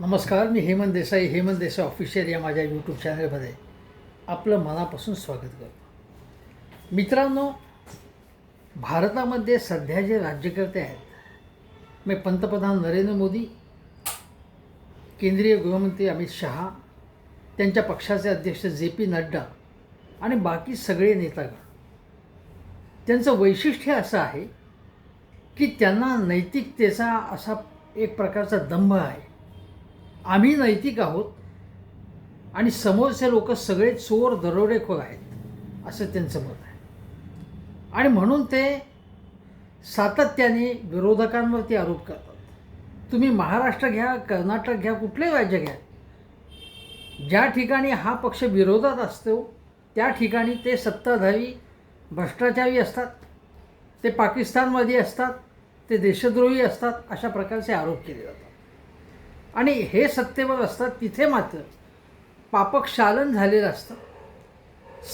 नमस्कार मी हेमंत देसाई हेमंत देसाई ऑफिशियल या माझ्या यूट्यूब चॅनलमध्ये आपलं मनापासून स्वागत करतो. मित्रांनो भारतामध्ये सध्या जे राज्यकर्ते आहेत मी पंतप्रधान नरेंद्र मोदी केंद्रीय गृहमंत्री अमित शहा त्यांच्या पक्षाचे अध्यक्ष जे पी नड्डा आणि बाकी सगळे नेतागण. त्यांचं वैशिष्ट्य असं आहे की त्यांना नैतिकतेचा असा एक प्रकारचा दंभ आहे. आम्ही नैतिक आहोत आणि समोरचे लोक सगळे चोर दरोडेखोर आहेत असं त्यांचं मत आहे. आणि म्हणून ते सातत्याने विरोधकांवरती आरोप करतात. तुम्ही महाराष्ट्र घ्या कर्नाटक घ्या कुठले राज्य घ्या ज्या ठिकाणी हा पक्ष विरोधात असतो त्या ठिकाणी ते सत्ताधारी भ्रष्टाचारी असतात ते पाकिस्तानमध्ये असतात ते देशद्रोही असतात अशा प्रकारचे आरोप केले जातात. आणि हे सत्तेवर असतात तिथे मात्र पापक्षालन झालेलं असतं.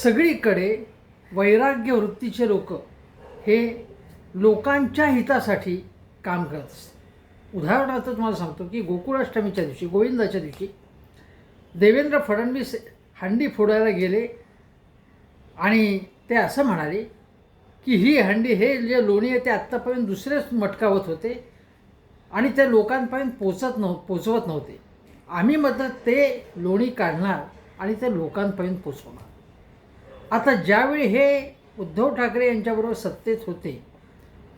सगळीकडे वैराग्य वृत्तीचे लोक हे लोकांच्या हितासाठी काम करत असतात. उदाहरणार्थ तुम्हाला सांगतो की गोकुळाष्टमीच्या दिवशी गोविंदाच्या दिवशी देवेंद्र फडणवीस हंडी फोडायला गेले आणि ते असं म्हणाले की ही हंडी हे जे लोणी आहे ते आत्तापर्यंत दुसरेच मटकावत होते. आणि ते लोकांपर्यंत पोचत नव्ह पोचवत नव्हते. आम्ही मात्र ते लोणी काढणार आणि ते लोकांपर्यंत पोचवणार. आता ज्यावेळी हे उद्धव ठाकरे यांच्याबरोबर सत्तेत होते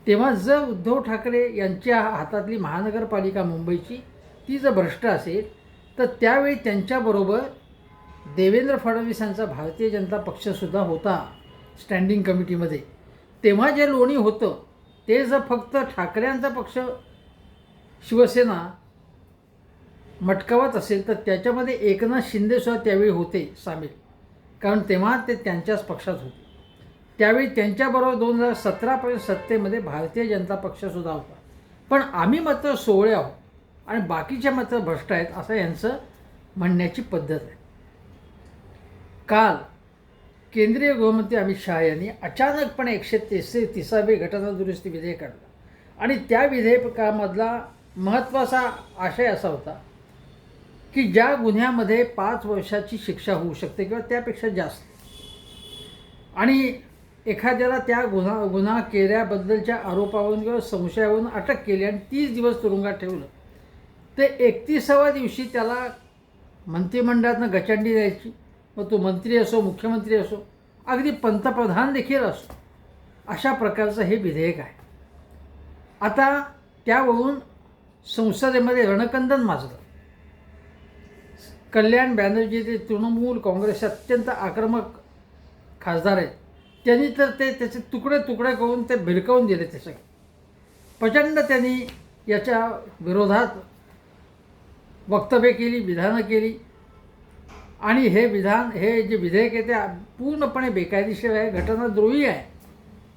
तेव्हा जर उद्धव ठाकरे यांच्या हातातली महानगरपालिका मुंबईची ती जर भ्रष्ट असेल तर त्यावेळी त्यांच्याबरोबर देवेंद्र फडणवीसांचा भारतीय जनता पक्षसुद्धा होता स्टँडिंग कमिटीमध्ये तेव्हा जे लोणी होतं ते जर फक्त ठाकरेंचा पक्ष शिवसेना मटकावत असेल तर त्याच्यामध्ये एकनाथ शिंदेसुद्धा त्यावेळी होते सामील. कारण तेव्हा ते त्यांच्याच पक्षात होते. त्यावेळी त्यांच्याबरोबर दोन हजार सतरापर्यंत सत्तेमध्ये भारतीय जनता पक्षसुद्धा होता. पण आम्ही मात्र सोहळे आहोत आणि बाकीचे मात्र भ्रष्ट आहेत असं यांचं म्हणण्याची पद्धत आहे. काल केंद्रीय गृहमंत्री अमित शहा यांनी अचानकपणे एकशे तेसे तिसावे घटना दुरुस्ती विधेयक आणलं आणि त्या विधेयकामधला महत्त्वाचा आशय असा होता की ज्या गुन्ह्यामध्ये पाच वर्षाची शिक्षा होऊ शकते किंवा त्यापेक्षा जास्त. आणि एखाद्याला त्या गुन्हा गुन्हा केल्याबद्दलच्या आरोपावरून किंवा संशयावरून अटक केली आणि तीस दिवस तुरुंगात ठेवलं ते एकतीसाव्या दिवशी त्याला मंत्रिमंडळातनं गचंडी द्यायची. मग तो मंत्री असो मुख्यमंत्री असो अगदी पंतप्रधान देखील असो अशा प्रकारचं हे विधेयक आहे. आता त्यावरून संसदेमध्ये रणकंदन माजलं. कल्याण बॅनर्जी ते तृणमूल काँग्रेस अत्यंत आक्रमक खासदार आहेत त्यांनी तर ते त्याचे तुकडे तुकडे करून ते भिरकवून दिले ते सगळे. प्रचंड त्यांनी याच्या विरोधात वक्तव्य केली विधानं केली. आणि हे विधान हे जे विधेयक आहे ते पूर्णपणे बेकायदेशीर आहे घटनाद्रोही आहे.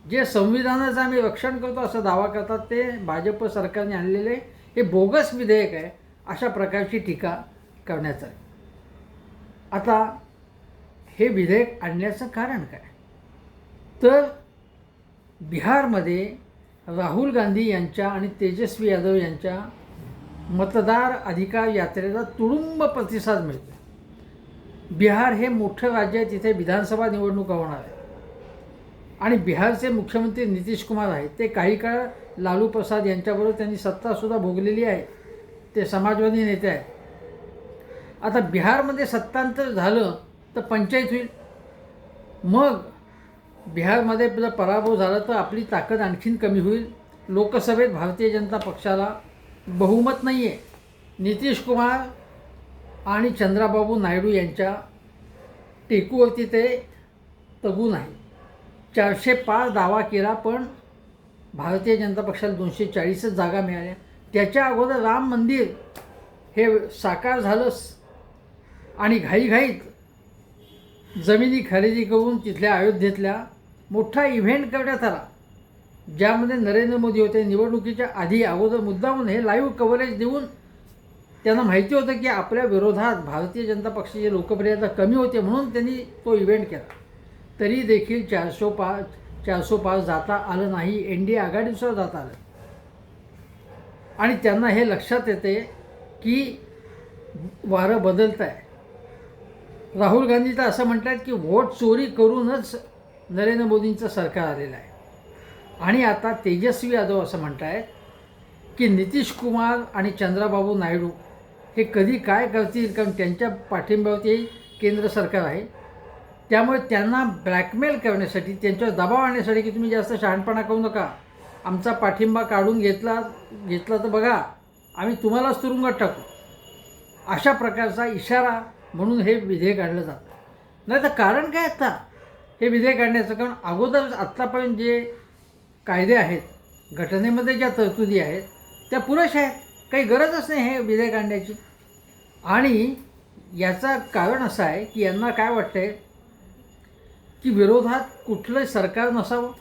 जे संविधानाचं आम्ही रक्षण करतो असा दावा करतात ते भाजप सरकारने आणलेले हे बोगस विधेयक आहे अशा प्रकारची टीका करण्यात आली आता हे विधेयक आणण्याचं कारण काय? तर बिहारमध्ये राहुल गांधी यांच्या आणि तेजस्वी यादव यांच्या मतदार अधिकार यात्रेला तुडुंब प्रतिसाद मिळतो बिहार हे मोठं राज्य आहे तिथे विधानसभा निवडणुका होणार आहे आणि बिहारचे मुख्यमंत्री नितीश कुमार आहेत. ते काही काळ लालू प्रसाद यांच्याबरोबर त्यांनी सत्तासुद्धा भोगलेली आहे. ते समाजवादी नेते आहेत. आता बिहारमध्ये सत्तांतर झालं तर पंचायत होईल. मग बिहारमध्ये जर पराभव झाला तर आपली ताकद आणखीन कमी होईल. लोकसभेत भारतीय जनता पक्षाला बहुमत नाही आहे नितीश कुमार आणि चंद्राबाबू नायडू यांच्या टेकूवरती ते तगू नाही चारशे पाच दावा केला पण भारतीय जनता पक्षाला दोनशे चाळीसच जागा मिळाल्या. त्याच्या अगोदर राम मंदिर हे साकार झालंच आणि घाईघाईत जमिनी खरेदी करून तिथल्या अयोध्येतल्या मोठा इव्हेंट करण्यात आला. ज्यामध्ये नरेंद्र मोदी होते. निवडणुकीच्या आधी अगोदर मुद्दामून हे लाईव्ह कव्हरेज देऊन त्यांना माहिती होतं की आपल्या विरोधात भारतीय जनता पक्षाची लोकप्रियता कमी होते म्हणून त्यांनी तो इव्हेंट केला. तरी देखील चारशे पाच चारशे पाच जाता आलं नाही. एन डी ए आघाडीसुद्धा जाता आलं. आणि त्यांना हे लक्षात येते की वारं बदलत आहे राहुल गांधी तर असं म्हणतात की व्होट चोरी करूनच नरेंद्र मोदींचं सरकार आलेलं आहे. आणि आता तेजस्वी यादव असं म्हणत आहेत की नितीश कुमार आणि चंद्राबाबू नायडू हे कधी काय करतील? कारण त्यांच्या पाठिंब्यावरती केंद्र सरकार आहे. त्यामुळे त्यांना ब्लॅकमेल करण्यासाठी त्यांच्यावर दबाव आणण्यासाठी की तुम्ही जास्त शहाणपणा करू नका. आमचा पाठिंबा काढून घेतला घेतला तर बघा आम्ही तुम्हालाच तुरुंगात टाकू. अशा प्रकारचा इशारा म्हणून हे विधेयक आणलं जातं. नाही तर कारण काय आता? हे विधेयक आणण्याचं कारण अगोदर आत्तापर्यंत जे कायदे आहेत घटनेमध्ये ज्या तरतुदी आहेत त्या पुरेशा आहेत. काही गरजच नाही हे विधेयक आणण्याची आणि याचं कारण असं आहे की यांना काय वाटतं आहे की विरोधात कुठलं सरकार नसावं.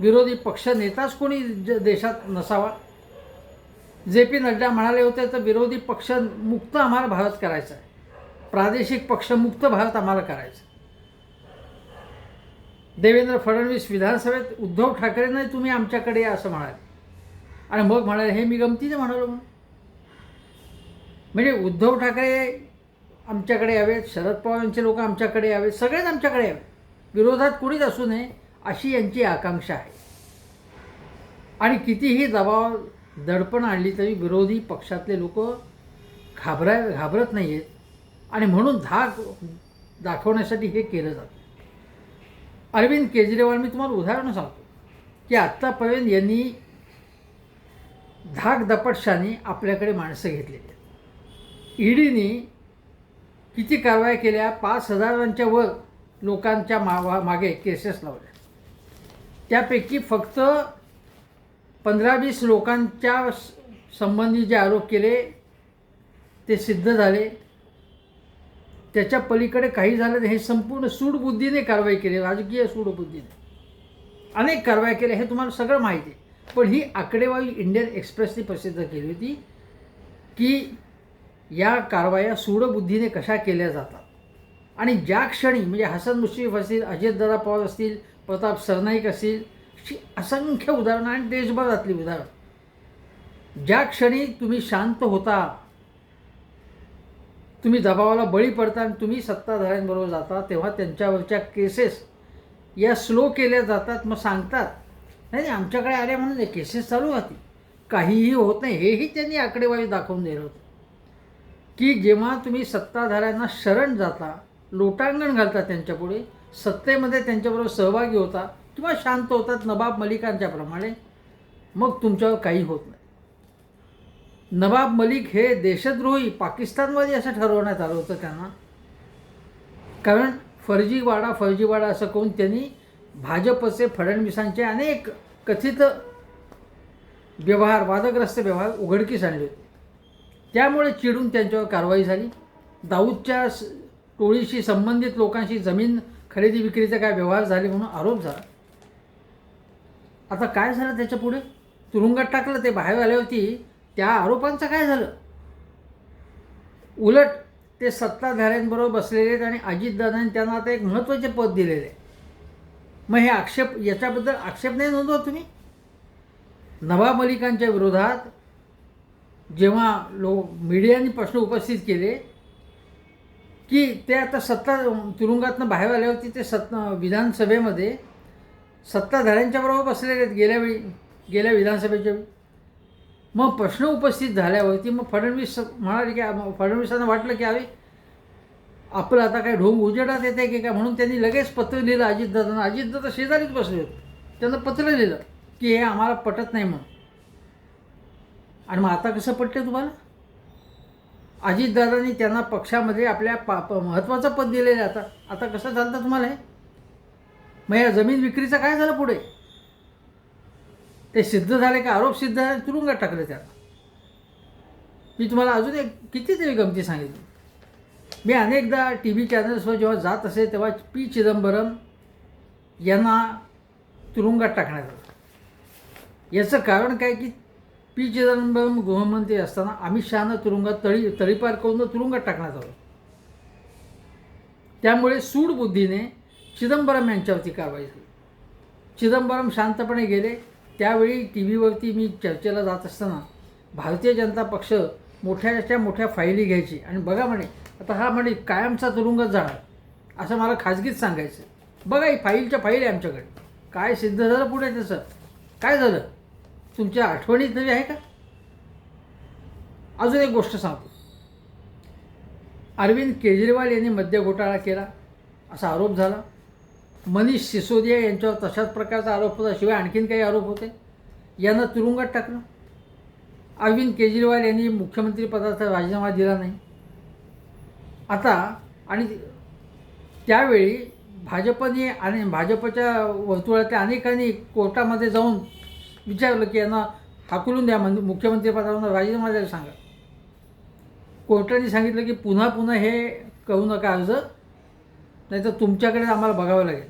विरोधी पक्ष नेताच कोणी ज देशात नसावा. जे पी नड्डा म्हणाले होते तर विरोधी पक्ष मुक्त आम्हाला भारत करायचा आहे. प्रादेशिक पक्ष मुक्त भारत आम्हाला करायचा देवेंद्र फडणवीस विधानसभेत उद्धव ठाकरे नाही तुम्ही आमच्याकडे या असं म्हणाले. आणि मग म्हणाले हे मी गमतीने म्हणालो म्हणून. म्हणजे उद्धव ठाकरे आमच्याकडे यावेत शरद पवार यांचे लोक आमच्याकडे यावेत सगळेच आमच्याकडे यावेत. विरोधात कुणीच असू नये अशी यांची आकांक्षा आहे. आणि कितीही दबाव दडपण आणली तरी विरोधी पक्षातले लोक घाबरा घाबरत नाही आहेत आणि म्हणून धाक दाखवण्यासाठी हे केलं जातं. अरविंद केजरीवाल मी तुम्हाला उदाहरण सांगतो की आत्तापर्यंत यांनी धाक दपटशाने आपल्याकडे माणसं घेतलेली आहेत. ईडीने किती कारवाया केल्या? पाच हजारांच्या वर लोकांच्या मा मागे केसेस लावल्या त्यापैकी फक्त पंधरा वीस लोकांच्या संबंधी जे आरोप केले ते सिद्ध झाले. त्याच्या पलीकडे काही झालं नाही हे संपूर्ण सूडबुद्धीने कारवाई केली राजकीय सूडबुद्धीने. अनेक कारवाई केल्या हे तुम्हाला सगळं माहिती आहे. पण ही आकडेवारी इंडियन एक्सप्रेसने प्रसिद्ध केली होती की या कारवाया सूडबुद्धीने कशा केल्या जातात. आणि ज्या क्षणी म्हणजे हसन मुश्रीफ असतील अजितदादा पवार असतील प्रताप सरनाईक असतील अशी असंख्य उदाहरणं आणि देशभरातली उदाहरणं. ज्या क्षणी तुम्ही शांत होता तुम्ही दबावाला बळी पडता आणि तुम्ही सत्ताधाऱ्यांबरोबर जाता तेव्हा त्यांच्यावरच्या केसेस या स्लो केल्या जातात मग सांगतात नाही आमच्याकडे आले म्हणून केसेस चालू होती काहीही होत नाही हेही त्यांनी आकडेवारी दाखवून दिलं होतं. की जेव्हा तुम्ही सत्ताधाऱ्यांना शरण जाता लोटांगण घालतात त्यांच्यापुढे. सत्तेमध्ये त्यांच्याबरोबर सहभागी होता किंवा शांत होतात नवाब मलिकांच्याप्रमाणे मग तुमच्यावर काही होत नाही. नवाब मलिक हे देशद्रोही पाकिस्तानवादी असं ठरवण्यात आलं होतं त्यांना. कारण फर्जीवाडा फर्जीवाडा असं करून त्यांनी भाजपचे फडणवीसांचे अनेक कथित व्यवहार वादग्रस्त व्यवहार उघडकीस आणले होते. त्यामुळे चिडून त्यांच्यावर कारवाई झाली. दाऊदच्या टोळीशी संबंधित लोकांशी जमीन खरेदी विक्रीचा काय व्यवहार झाले म्हणून आरोप झाला. आता काय झालं त्याच्या पुढे? तुरुंगात टाकलं ते बाहेर आल्यावरती त्या आरोपांचं काय झालं? उलट ते सत्ताधाऱ्यांबरोबर बसलेले आहेत आणि अजितदादांनी त्यांना आता एक महत्त्वाचे पद दिलेले आहे. मग हे आक्षेप याच्याबद्दल आक्षेप नाही नोंदवा तुम्ही? नवाब मलिकांच्या विरोधात जेव्हा लो मीडियाने प्रश्न उपस्थित केले की ते आता सत्ता तुरुंगातनं बाहेर आल्यावरती ते सत् विधानसभेमध्ये सत्ताधाऱ्यांच्या बरोबर बसलेले आहेत गेल्या वेळी गेल्या विधानसभेच्या वेळी. मग प्रश्न उपस्थित झाल्यावरती मग फडणवीस म्हणाले की फडणवीसांना वाटलं की अरे आपलं आता काय ढोंग उजेडात येते की काय? म्हणून त्यांनी लगेच पत्र लिहिलं अजितदादांना. अजितदादा शेजारीच बसले होते. त्यांना पत्र लिहिलं की हे आम्हाला पटत नाही म्हणून. आणि मग आता कसं पटते तुम्हाला? अजितदादांनी त्यांना पक्षामध्ये आपल्या पा प- महत्त्वाचं पद दिलेलं आहे आता. आता कसं चालतं तुम्हाला हे? मग या जमीन विक्रीचं काय झालं पुढे? ते सिद्ध झाले का? आरोप सिद्ध झाले तुरुंगात टाकले त्याला मी तुम्हाला अजून एक कितीतरी गमती सांगितली. मी अनेकदा टी व्ही चॅनल्सवर जेव्हा जात असे तेव्हा पी. चिदंबरम यांना तुरुंगात टाकण्यात आलं. याचं कारण काय की पी चिदंबरम गृहमंत्री असताना अमित शहानं तुरुंगात तळी तळीपार करून तुरुंगात टाकण्यात आलं. त्यामुळे सूडबुद्धीने चिदंबरम यांच्यावरती कारवाई झाली. चिदंबरम शांतपणे गेले. त्यावेळी टी व्हीवरती मी चर्चेला जात असताना भारतीय जनता पक्ष मोठ्याच्या मोठ्या फायली घ्यायची आणि बघा म्हणे आता हा म्हणे कायमचा तुरुंगात जाणार असं मला खाजगीच सांगायचं बघा ही फाईलच्या फाईल आहे आमच्याकडे. काय सिद्ध झालं पुढे त्याचं? काय झालं? तुमच्या आठवणीत नवी आहे का? अजून एक गोष्ट सांगतो. अरविंद केजरीवाल यांनी मद्य घोटाळा केला असा आरोप झाला. मनीष सिसोदिया यांच्यावर तशाच प्रकारचा आरोप होता शिवाय आणखीन काही आरोप होते? यांना तुरुंगात टाकलं. अरविंद केजरीवाल यांनी मुख्यमंत्रीपदाचा राजीनामा दिला नाही. आता आणि त्यावेळी भाजपने आणि भाजपच्या वर्तुळातल्या अनेकांनी कोर्टामध्ये जाऊन विचारलं की यांना हाकलून द्या म्हणजे मुख्यमंत्रीपदावरून राजीनामा द्यायला सांगा. कोर्टाने सांगितलं की पुन्हा पुन्हा हे करू नका अर्ज नाही तर तुमच्याकडे आम्हाला बघावं लागेल.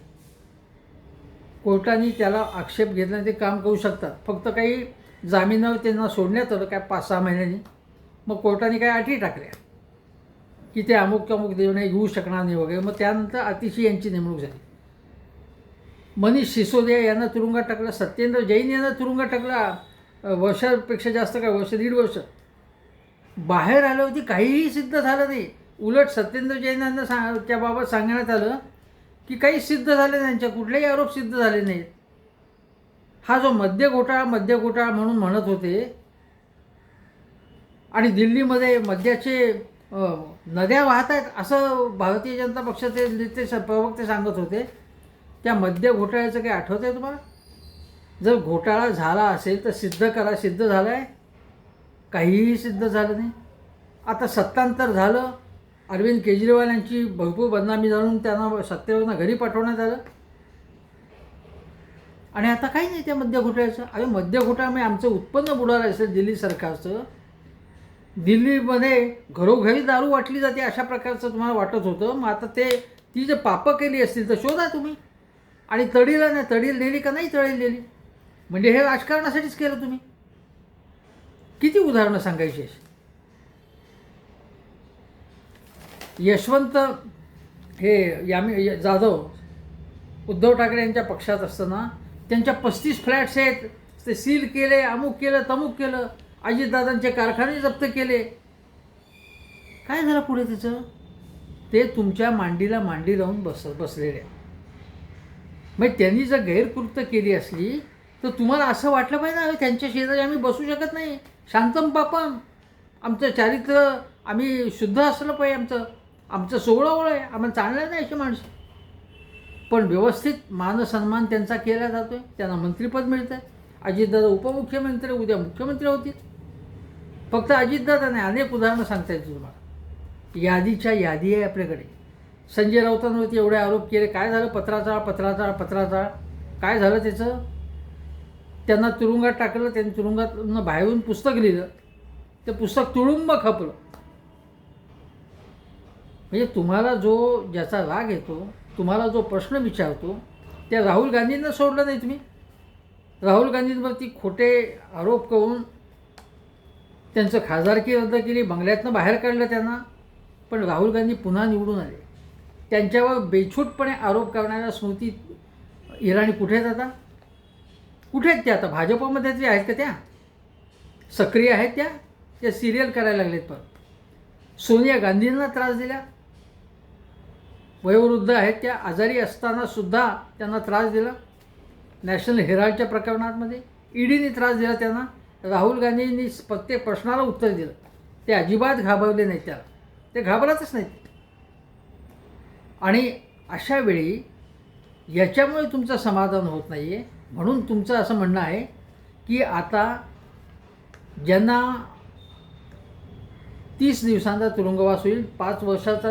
कोर्टाने त्याला आक्षेप घेतला ते काम करू शकतात. फक्त काही जामिनावर त्यांना सोडण्यात आलं काय पाच सहा महिन्यांनी. मग कोर्टाने काही अटी टाकल्या की ते अमुक अमुक देव येऊ शकणार नाही वगैरे. मग त्यानंतर अतिशय यांची नेमणूक झाली. मनीष सिसोदिया यांना तुरुंगात टाकला सत्येंद्र जैन यांना तुरुंगात टाकला वर्षापेक्षा जास्त काय वर्ष दीड वर्ष. बाहेर आलं होती काहीही सिद्ध झालं नाही. उलट सत्येंद्र जैन यांना सांग त्याबाबत सांगण्यात आलं की काही सिद्ध झाले नाही त्यांच्या कुठलेही आरोप सिद्ध झाले नाहीत. हा जो मद्य घोटाळा मद्य घोटाळा म्हणून म्हणत होते आणि दिल्लीमध्ये मद्याचे नद्या वाहत आहेत असं भारतीय जनता पक्षाचे नेते प्रवक्ते सांगत होते त्या मद्य घोटाळ्याचं काही आठवत आहे तुम्हाला? जर घोटाळा झाला असेल तर सिद्ध करा. सिद्ध झाला आहे काहीही सिद्ध झालं नाही. आता सत्तांतर झालं. अरविंद केजरीवाल यांची भरपूर बदनामी जाणून त्यांना सत्तेवरनं घरी पाठवण्यात आलं. आणि आता काही नाही त्या मद्य घोटाळ्याचं. अरे मद्य घोटाळ्यामुळे म्हणजे आमचं उत्पन्न बुडालं असेल दिल्ली सरकारचं. दिल्लीमध्ये घरोघरी दारू वाटली जाते अशा प्रकारचं तुम्हाला वाटत होतं. मग आता ते ती जे पापं केली असतील तर शोधा तुम्ही. आणि तडीला नाही तडील नेली का नाही तळील नेली? म्हणजे हे राजकारणासाठीच केलं तुम्ही. किती उदाहरणं सांगायची अशी? यशवंत हे यामी जाधव उद्धव ठाकरे यांच्या पक्षात असताना त्यांच्या पस्तीस फ्लॅट्स आहेत. ते सील केले अमुक केलं तमुक केलं. अजितदादांचे कारखाने जप्त केले. काय झालं पुढे त्याचं? ते तुमच्या मांडीला मांडी लावून बस बसलेले म्हणजे मग त्यांनी जर गैरकृत्य केली असली तर तुम्हाला असं वाटलं पाहिजे ना त्यांच्या शेजारी आम्ही बसू शकत नाही. शांतम पापम. आमचं चारित्र्य आम्ही शुद्ध असलं पाहिजे आमचं. आमचं सोहळं ओळ आहे. आम्हाला चांगलं नाही अशी माणसं. पण व्यवस्थित मानसन्मान त्यांचा केला जातो आहे त्यांना मंत्रिपद मिळतं आहे अजितदादा उपमुख्यमंत्री उद्या मुख्यमंत्री होतील. फक्त अजितदादा नाही अनेक उदाहरणं सांगता येतील तुम्हाला. यादीच्या यादी आहे आपल्याकडे. संजय राऊतांवरती एवढे आरोप केले. काय झालं? पत्राचाळ पत्राचाळ पत्राचाळ. काय झालं त्याचं? त्यांना तुरुंगात टाकलं त्यांनी तुरुंगातनं बाहेरून पुस्तक लिहिलं. ते पुस्तक तुळुंब खपलं. म्हणजे तुम्हाला जो ज्याचा राग येतो तुम्हाला जो प्रश्न विचारतो त्या राहुल गांधींना सोडलं नाही तुम्ही. राहुल गांधींवरती खोटे आरोप करून त्यांचं खासदारकी रद्द केली बंगल्यातनं बाहेर काढलं त्यांना. पण राहुल गांधी पुन्हा निवडून आले. त्यांच्यावर बेछूटपणे आरोप करणाऱ्या स्मृती इराणी कुठे आहेत आता? कुठे आहेत त्या आता? भाजपमध्ये जे आहेत का त्या? सक्रिय आहेत त्या? त्या सिरियल करायला लागलेत पण. सोनिया गांधींना त्रास दिला. वयोवृद्ध आहेत त्या. आजारी असताना सुद्धा त्यांना त्रास दिला. नॅशनल हेराल्डच्या प्रकरणामध्ये ईडीने त्रास दिला त्यांना. राहुल गांधींनी प्रत्येक प्रश्नाला उत्तर दिलं. ते अजिबात घाबरले नाही त्याला. ते घाबरतच नाहीत. आणि अशा वेळी याच्यामुळे तुमचं समाधान होत नाही आहे म्हणून तुमचं असं म्हणणं आहे की आता ज्यांना तीस दिवसांचा तुरुंगवास होईल पाच वर्षाचा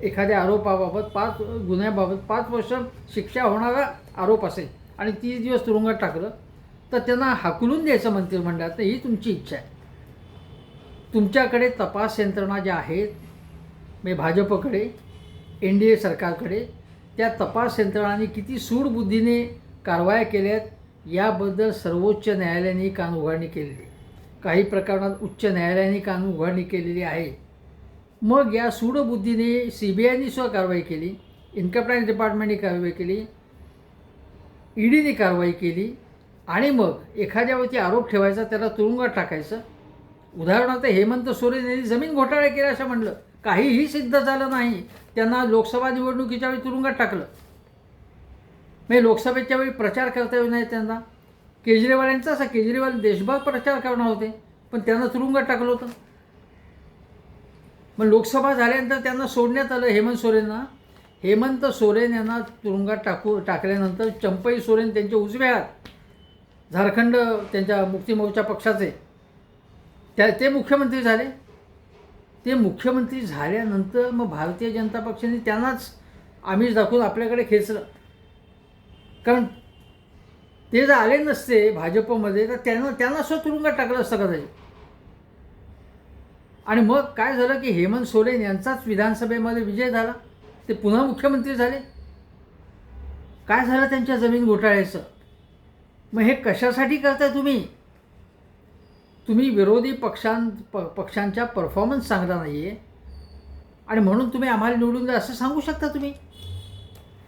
एखाद्या आरोपाबाबत पाच गुन्ह्याबाबत पाच वर्ष शिक्षा होणारा आरोप असेल आणि तीस दिवस तुरुंगात टाकलं तर त्यांना हाकलून द्यायचं मंत्रिमंडळात ही तुमची इच्छा आहे. तुमच्याकडे तपास यंत्रणा ज्या आहेत म्हणजे भाजपकडे एन डी ए सरकारकडे त्या तपास यंत्रणांनी किती सूडबुद्धीने कारवाया केल्यात याबद्दल सर्वोच्च न्यायालयाने कान उघडणी केलेली काही प्रकरणात उच्च न्यायालयाने कान उघडणी केलेली आहे. मग या सूडबुद्धीने सी बी आयनी सुद्धा कारवाई केली इन्कम टॅक्स डिपार्टमेंटने कारवाई केली ईडीने कारवाई केली आणि मग एखाद्यावरती आरोप ठेवायचा त्याला तुरुंगात टाकायचं. उदाहरणार्थ हेमंत सोरेन यांनी जमीन घोटाळा केला असं म्हणलं. काहीही सिद्ध झालं नाही त्यांना लोकसभा निवडणुकीच्या वेळी तुरुंगात टाकलं. म्हणजे लोकसभेच्या वेळी प्रचार करता येऊ नये त्यांना. केजरीवाल यांचं असा केजरीवाल देशभर प्रचार करणार होते पण त्यांना तुरुंगात टाकलं होतं. मग लोकसभा झाल्यानंतर त्यांना सोडण्यात आलं हेमंत सोरेनना हेमंत सोरेन यांना तुरुंगात टाकू टाकल्यानंतर चंपई सोरेन त्यांच्या उजव्या हात झारखंड त्यांच्या मुक्ती मोर्चा पक्षाचे. त्या ते मुख्यमंत्री झाले. ते मुख्यमंत्री झाल्यानंतर मग भारतीय जनता पक्षाने त्यांनाच आमिष दाखवून आपल्याकडे खेचलं. कारण ते जर आले नसते भाजपमध्ये तर त्यांना त्यांना असं तुरुंगात टाकलं असतं कदाचित. आणि मग काय झालं की हेमंत सोरेन यांचाच विधानसभेमध्ये विजय झाला. ते पुन्हा मुख्यमंत्री झाले. काय झालं त्यांच्या जमीन घोटाळ्याचं? मग हे कशासाठी करताय तुम्ही? तुम्ही विरोधी पक्षां प पक्षांच्या परफॉर्मन्स चांगला नाही आहे आणि म्हणून तुम्ही आम्हाला निवडून द्या असं सांगू शकता तुम्ही.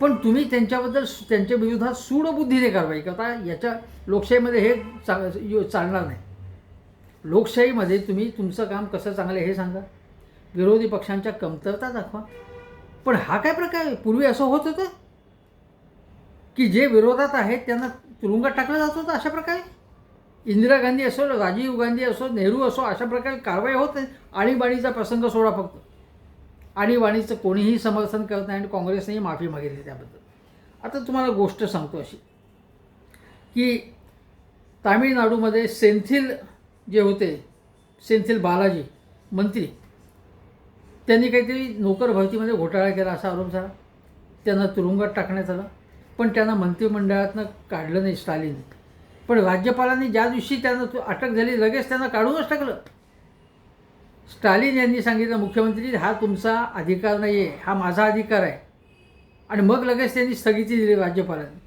पण तुम्ही त्यांच्याबद्दल त्यांच्या विरोधात सूडबुद्धीने कारवाई करता. याच्या लोकशाहीमध्ये हे चा यो- चालणार नाही. लोकशाहीमध्ये तुम्ही तुमचं काम कसं चांगलं आहे हे सांगा. विरोधी पक्षांच्या कमतरता दाखवा. पण हा काय प्रकार आहे? पूर्वी असं होत होतं? की जे विरोधात आहेत त्यांना तुरुंगात टाकलं जात होतं अशा प्रकारे? इंदिरा गांधी असो राजीव गांधी असो नेहरू असो अशा प्रकारे कारवाई होत नाही आणीबाणीचा प्रसंग सोडा फक्त. आणीबाणीचं कोणीही समर्थन करत नाही आणि काँग्रेसनेही माफी मागितली त्याबद्दल. आता तुम्हाला गोष्ट सांगतो अशी की तामिळनाडूमध्ये सेंथिल जे होते सेंथिल बालाजी मंत्री त्यांनी काहीतरी नोकर भरतीमध्ये घोटाळा केला असा आरोप झाला. त्यांना तुरुंगात टाकण्यात आला. पण त्यांना मंत्रिमंडळातनं काढलं नाही स्टालिन पण राज्यपालांनी ज्या दिवशी त्यांना अटक झाली लगेच त्यांना काढूनच टाकलं. स्टालिन यांनी सांगितलं मुख्यमंत्री हा तुमचा अधिकार नाही आहे हा माझा अधिकार आहे. आणि मग लगेच त्यांनी स्थगिती दिली राज्यपालांनी.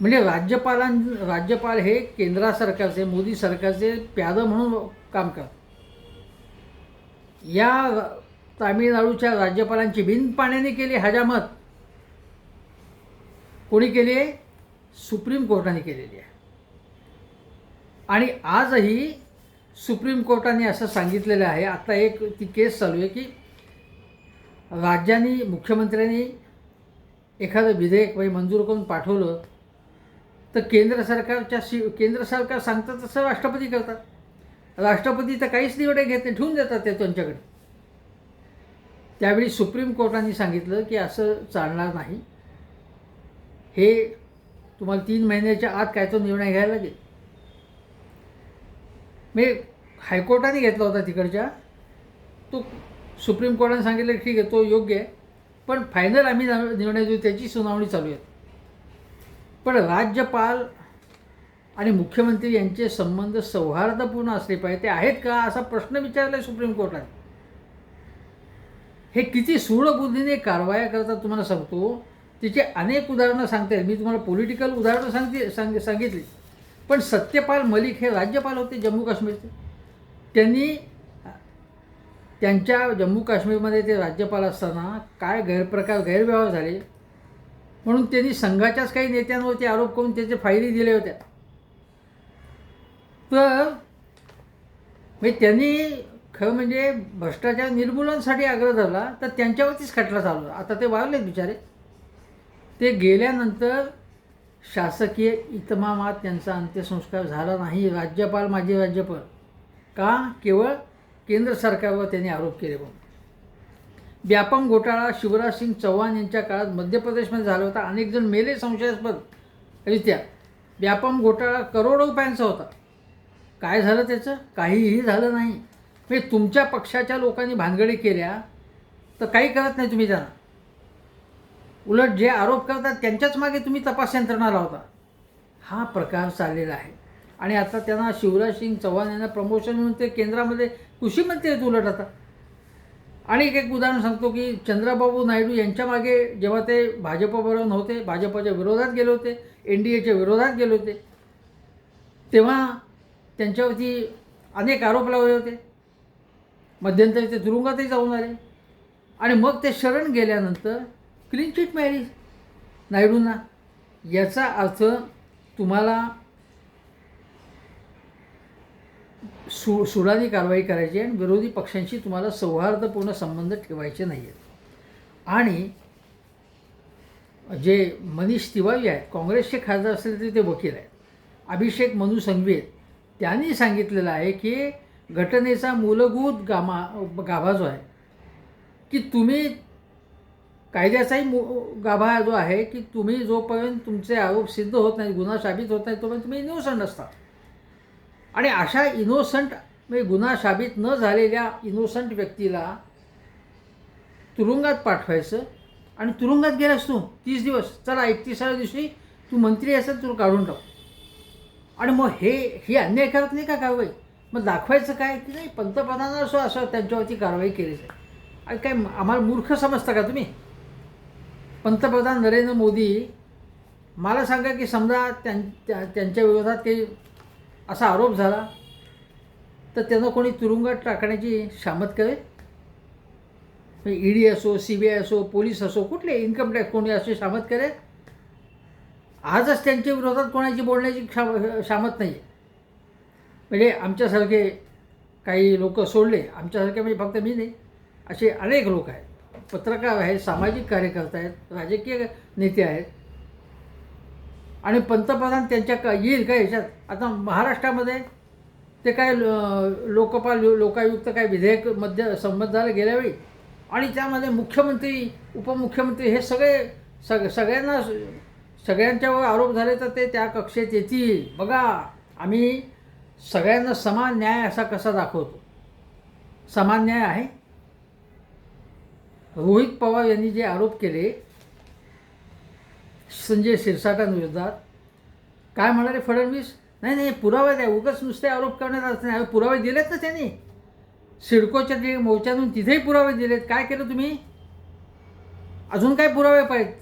म्हणजे राज्यपालां राज्यपाल हे केंद्र सरकारचे मोदी सरकारचे प्यादं म्हणून काम करतात. या तामिळनाडूच्या राज्यपालांची बिनपाण्याने केली हजामत. कोणी केली आहे सुप्रीम कोर्टाने केलेली आहे. आणि आजही सुप्रीम कोर्टाने असं सांगितलेलं आहे. आता एक ती केस चालू आहे की राज्यांनी मुख्यमंत्र्यांनी एखादं विधेयक म्हणजे मंजूर करून पाठवलं तर केंद्र सरकारच्या शि केंद्र सरकार सांगतं तसं राष्ट्रपती करतात. राष्ट्रपती तर काहीच निर्णय घेत नाही ठेवून देतात ते त्यांच्याकडे. त्यावेळी सुप्रीम कोर्टाने सांगितलं की असं चालणार नाही. हे तुम्हाला तीन महिन्याच्या आत काय तो निर्णय घ्यायला लागेल. मी हायकोर्टाने घेतला होता तिकडच्या. तो सुप्रीम कोर्टाने सांगितलं ठीक आहे तो योग्य आहे. पण फायनल आम्ही निर्णय देऊ त्याची सुनावणी चालू आहे. पण राज्यपाल आणि मुख्यमंत्री यांचे संबंध सौहार्दपूर्ण असले पाहिजे. ते आहेत का असा प्रश्न विचारला आहे सुप्रीम कोर्टाने. हे किती सूडबुद्धीने कारवाया करता तुम्हाला सांगतो. तिचे अनेक उदाहरणं सांगता येईल. मी तुम्हाला पॉलिटिकल उदाहरणं सांगते सांग सांगितली. पण सत्यपाल मलिक हे राज्यपाल होते जम्मू काश्मीरचे. त्यांनी त्यांच्या जम्मू काश्मीरमध्ये ते राज्यपाल असताना काय गैरप्रकार गैरव्यवहार झाले? म्हणून त्यांनी संघाच्याच काही नेत्यांवरती आरोप करून त्याचे फायली दिल्या होत्या तर म्हणजे त्यांनी खरं म्हणजे भ्रष्टाचार निर्मूलनासाठी आग्रह धरला तर त्यांच्यावरतीच खटला चालू. होता. आता ते वारलेत बिचारे. ते गेल्यानंतर शासकीय इतमामात त्यांचा अंत्यसंस्कार झाला नाही. राज्यपाल माजी राज्यपाल. का? केवळ केंद्र सरकारवर त्यांनी आरोप केले म्हणून. व्यापम घोटाळा शिवराज सिंग चौहान यांच्या काळात मध्य प्रदेशमध्ये झाला होता. अनेक जण मेले संशयास्पद रित्या. व्यापम घोटाळा करोडो रुपयांचा होता. काय झालं त्याचं? काहीही झालं नाही. म्हणजे तुमच्या पक्षाच्या लोकांनी भानगडी केल्या तर काही करत नाही तुम्ही त्यांना. उलट जे आरोप करतात त्यांच्याच मागे तुम्ही तपास यंत्रणा लावता हा प्रकार चाललेला आहे. आणि आता त्यांना शिवराज सिंग चव्हाण यांना प्रमोशन म्हणून ते केंद्रामध्ये कृषी मंत्री आहेत उलट आता. आणि एक उदाहरण सांगतो की चंद्रबाबू नायडू यांच्या मागे जेव्हा ते भाजपबरोबर नव्हते भाजपच्या विरोधात गेले होते एन डी एच्या विरोधात गेले होते तेव्हा त्यांच्यावरती अनेक आरोप लावले होते. मध्यंतरी ते तुरुंगातही जाऊन आले. आणि मग ते शरण गेल्यानंतर क्लीन चिट मिळाली नायडूंना. याचा अर्थ तुम्हाला सु सुडानी कारवाई करायची आणि विरोधी पक्षांशी तुम्हाला सौहार्दपूर्ण संबंध ठेवायचे नाही आहेत आणि जे मनीष तिवारी आहेत काँग्रेसचे खासदार असले तरी ते वकील आहेत. अभिषेक मनु संघवी त्यांनी सांगितलेलं आहे की घटनेचा मूलभूत गामा गाभा जो आहे की तुम्ही कायद्याचाही मू गाभा जो आहे की तुम्ही जोपर्यंत तुमचे आरोप सिद्ध होत नाही गुन्हा साबित होत नाही तोपर्यंत तुम्ही इनोसंट असता आणि अशा इनोसंट म्हणजे गुन्हा साबित न झालेल्या इनोसंट व्यक्तीला तुरुंगात पाठवायचं आणि तुरुंगात गेलास तू तीस दिवस चला एकतीसाव्या दिवशी तू मंत्री असेल तुला काढून टाक. आणि मग हे ही करत नाही का कारवाई? मग दाखवायचं काय की नाही पंतप्रधान असं असं त्यांच्यावरती कारवाई केली जाईल. आणि काय आम्हाला मूर्ख समजता का तुम्ही? पंतप्रधान नरेंद्र मोदी मला सांगा की समजा त्यां त्या- त्यांच्या विरोधात काही असा आरोप झाला तर त्यांना कोणी तुरुंगात टाकण्याची शामत करेल? म्हणजे ईडी असो सी बी आय असो पोलीस असो कुठले इन्कम टॅक्स कोणी असो शामत करेल? आजच त्यांच्या विरोधात कोणाची बोलण्याची क्षा शामत नाही आहे म्हणजे आमच्यासारखे काही लोक सोडले आमच्यासारखे म्हणजे फक्त मी नाही असे अनेक लोक आहेत. पत्रकार आहेत सामाजिक कार्यकर्ते आहेत राजकीय नेते आहेत. आणि पंतप्रधान त्यांच्या का येईल का याच्यात? आता महाराष्ट्रामध्ये ते काय लोकपाल लोकायुक्त काय विधेयक मध्य संमत झालं गेल्या वेळी आणि त्यामध्ये मुख्यमंत्री उपमुख्यमंत्री हे सगळे सग सगळ्यांना सगळ्यांच्यावर आरोप झाले तर ते त्या कक्षेत येतील. बघा आम्ही सगळ्यांना समान न्याय असा कसा दाखवतो? समान न्याय आहे? रोहित पवार यांनी जे आरोप केले संजय शिरसाटांविरोधात काय म्हणाले फडणवीस? नाही नाही पुरावे द्या उगाच नुसते आरोप करण्यात अर्थ नाही. पुरावे दिलेत ना त्यांनी? सिडकोच्या ते मोर्चातून तिथेही पुरावे दिलेत. काय केलं तुम्ही? अजून काय पुरावे पाहिजेत?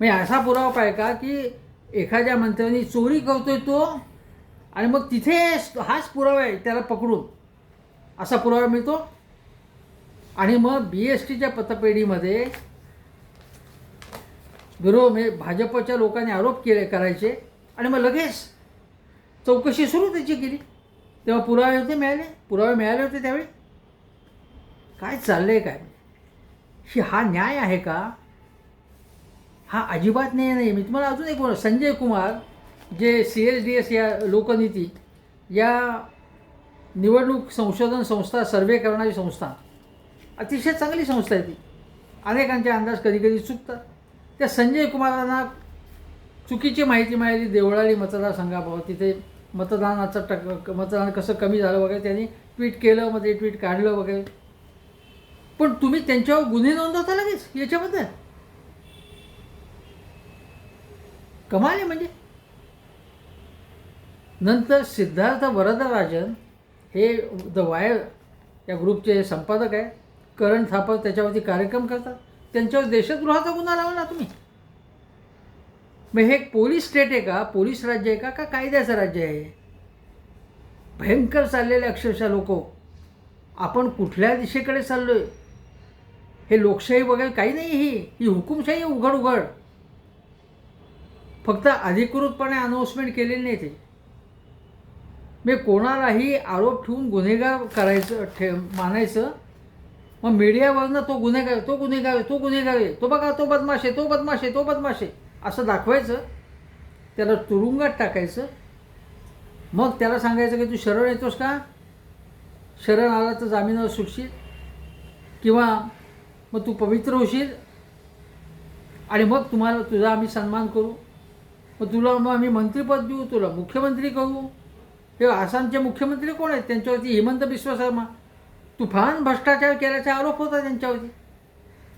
म्हणजे असा पुरावा पाहिजे का की एखाद्या मंत्र्यांनी चोरी करतोय तो आणि मग तिथे हाच पुरावा आहे त्याला पकडून. असा पुरावा मिळतो? आणि मग बी एस टीच्या पतपेढीमध्ये विरोध म्हणजे भाजपच्या लोकांनी आरोप केले करायचे. आणि मग लगेच चौकशी सुरू त्याची केली. तेव्हा पुरावे होते मिळाले. पुरावे मिळाले होते त्यावेळी. काय चाललंय काय? ही हा न्याय आहे का? हा अजिबात न्याय नाही मी तुम्हाला अजून एक बोल संजय कुमार जे सी एस डी एस या लोकनीती या निवडणूक संशोधन संस्था सर्वे करणारी संस्था अतिशय चांगली संस्था आहे ती. अनेकांचे अंदाज कधी कधी चुकतात. त्या संजय कुमारांना चुकीची माहिती मिळाली देवळाली मतदारसंघाबाबत. तिथे मतदानाचं टक मतदान कसं कमी झालं वगैरे त्यांनी ट्विट केलं मग ते ट्विट काढलं वगैरे. पण तुम्ही त्यांच्यावर गुन्हे नोंदवता लगेच याच्याबद्दल? कमाल आहे म्हणजे. नंतर सिद्धार्थ वरदराजन हे द वायर या ग्रुपचे संपादक आहे करण थापर त्याच्यावरती कार्यक्रम करतात. त्यांच्यावर देशद्रोहाचा गुन्हा लावा ना तुम्ही. मग हे एक पोलीस स्टेट आहे का? पोलीस राज्य आहे का? का कायद्याचं राज्य आहे? भयंकर चाललेले अक्षरशः लोक. आपण कुठल्या दिशेकडे चाललो आहे हे लोकशाही वगैरे काही नाही ही. ही हुकुमशाही उघड उघड. फक्त अधिकृतपणे अनाऊन्समेंट केलेली नाही ते. मी कोणालाही आरोप ठेवून गुन्हेगार करायचं ठे मानायचं मग मीडियावरनं तो गुन्हेगार तो गुन्हेगार आहे तो गुन्हेगार आहे तो बघा तो बदमाश आहे तो बदमाश आहे तो बदमाश आहे असं दाखवायचं. त्याला तुरुंगात टाकायचं. मग त्याला सांगायचं की तू शरण येतोस का? शरण आला तर जामिनावर सुटशील. किंवा मग तू पवित्र होशील. आणि मग तुम्हाला तुझा आम्ही सन्मान करू. मग तुला मग आम्ही मंत्रिपद देऊ तुला मुख्यमंत्री करू. हे आसामचे मुख्यमंत्री कोण आहेत? त्यांच्यावरती हेमंत बिश्व शर्मा. तुफान भ्रष्टाचार केल्याचा आरोप होता त्यांच्यावरती.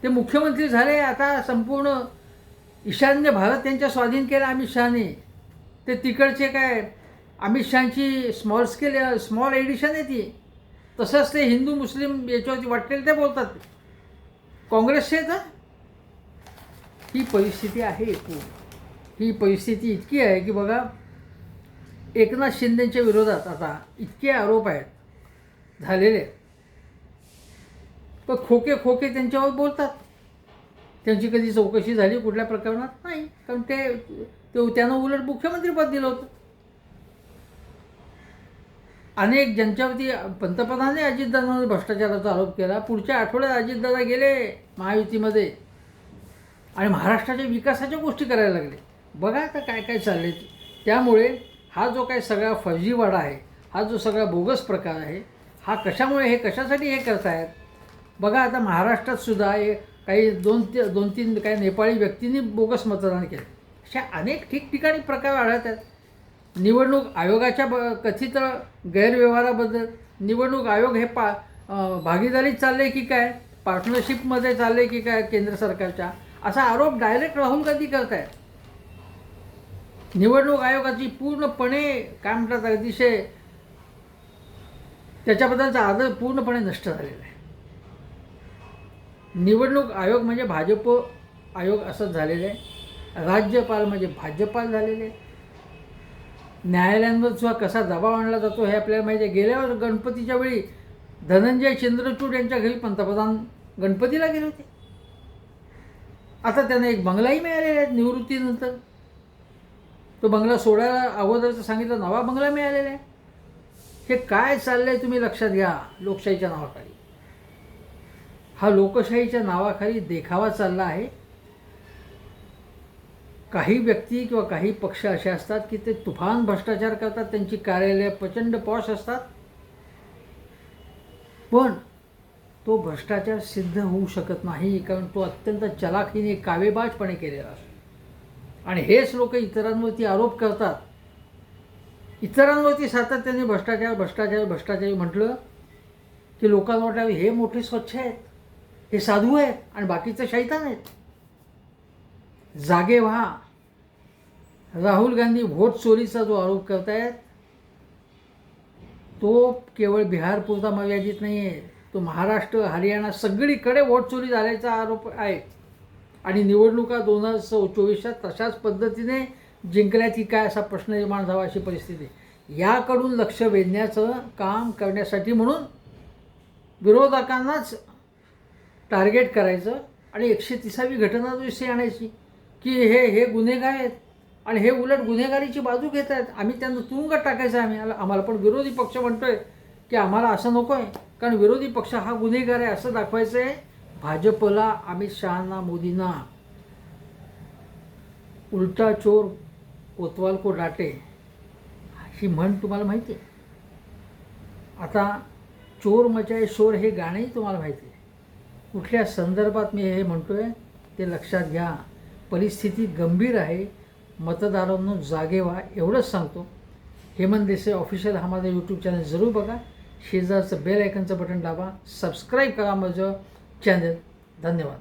ते मुख्यमंत्री झाले आता संपूर्ण ईशान्य भारत त्यांच्या स्वाधीन केला अमित शहाने. ते तिकडचे काय अमित शहाची स्मॉल स्केल स्मॉल एडिशन आहे ती. तसंच ते हिंदू मुस्लिम याच्यावरती वाटलेले ते बोलतात. काँग्रेसचे तर. ही परिस्थिती आहे एकूण. ही परिस्थिती इतकी आहे की बघा एकनाथ शिंदेच्या विरोधात आता इतके आरोप आहेत झालेले पण खोके खोके त्यांच्यावर बोलतात. त्यांची कधी चौकशी झाली कुठल्या प्रकरणात? नाही. कारण ते त्यानं त्यांना उलट मुख्यमंत्रीपद दिलं होतं. अनेक ज्यांच्यावरती पंतप्रधानांनी अजितदादांवर भ्रष्टाचाराचा आरोप केला. पुढच्या आठवड्यात अजितदादा गेले महायुतीमध्ये. आणि महाराष्ट्राच्या विकासाच्या गोष्टी करायला लागले. बघा आता काय काय चालले त्यामुळे हा जो काय सगळा फर्जीवाडा आहे हा जो सगळा बोगस प्रकार आहे हा कशामुळे हे कशासाठी हे करतायत? बघा आता महाराष्ट्रात सुद्धा काही दोन ते दोन तीन काही नेपाळी व्यक्तींनी बोगस मतदान केलं. अशा अनेक ठिकठिकाणी प्रकार आढळतात. आहेत निवडणूक आयोगाच्या ब कथित गैरव्यवहाराबद्दल निवडणूक आयोग हे पा भागीदारीत चालले की काय? पार्टनरशिपमध्ये चालले की काय केंद्र सरकारच्या? असा आरोप डायरेक्ट राहुल गांधी करतायत. निवडणूक आयोगाची पूर्णपणे काय म्हणतात अतिशय त्याच्याबद्दलचा आदर पूर्णपणे नष्ट झालेला आहे. निवडणूक आयोग म्हणजे भाजप आयोग असंच झालेलं आहे. राज्यपाल म्हणजे भाजपाल झालेले आहे. न्यायालयांवर सुद्धा कसा दबाव आणला जातो हे आपल्याला माहिती आहे. गेल्या गणपतीच्या वेळी धनंजय चंद्रचूड यांच्या घरी पंतप्रधान गणपतीला गेले होते. आता त्यांना एक बंगलाही मिळालेला आहे निवृत्तीनंतर. तो बंगला सोडायला अगोदरचं सांगितलं नवा बंगला मिळालेला आहे. हे काय चाललं आहे तुम्ही लक्षात घ्या लोकशाहीच्या नावाखाली. हा लोकशाहीच्या नावाखाली देखावा चालला आहे. काही व्यक्ती किंवा काही पक्ष असे असतात की ते तुफान भ्रष्टाचार करतात त्यांची कार्यालय प्रचंड पॉश असतात. पण तो भ्रष्टाचार सिद्ध होऊ शकत नाही कारण तो अत्यंत चलाखीने कावेबाजपणे केलेला असतो. आणि हेच लोक इतरांवरती आरोप करतात. इतरांवरती सातत्याने भ्रष्टाचार भ्रष्टाचार भ्रष्टाचार म्हटलं की लोकांना वाटावे हे मोठे स्वच्छ आहेत. हे साधू आहेत आणि बाकीचं शैतान आहेत जागे व्हा. राहुल गांधी व्होट चोरीचा जो आरोप करतायत तो केवळ बिहारपुरता मर्यादित नाही आहे तो महाराष्ट्र हरियाणा सगळीकडे वोट चोरी झाल्याचा आरोप आहे. आणि निवडणुका दोन हजार चोवीसच्या तशाच पद्धतीने जिंकल्याची काय असा प्रश्न निर्माण झावा अशी परिस्थिती. याकडून लक्ष वेधण्याचं काम करण्यासाठी म्हणून विरोधकांनाच टार्गेट करायचं आणि एकशे तिसावी घटना दुरुस्ती आणायची की हे हे गुन्हेगार आहेत आणि हे उलट गुन्हेगारीची बाजू घेत आहेत. आम्ही त्यांना तुरुंगात टाकायचं आहे. आम्ही आम्हाला पण विरोधी पक्ष म्हणतोय की आम्हाला असं नको आहे कारण विरोधी पक्ष हा गुन्हेगार आहे असं दाखवायचं आहे. भाजपला अमित शहाना मोदींना उलटा चोर कोतवाल को डाटे ही म्हण तुम्हाला माहिती आहे. आता चोर मचाय शोर हे गाणंही तुम्हाला माहिती आहे. कुठल्या संदर्भात मी हे म्हणतो आहे ते लक्षात घ्या. परिस्थिती गंभीर आहे. मतदारांनो जागे व्हा एवढंच सांगतो. हेमंत देसाई ऑफिशियल हा माझा यूट्यूब चॅनल जरूर बघा. शेजारचं बेल आयकनचं बटन दाबा. सबस्क्राईब करा माझं चॅनल धन्यवाद.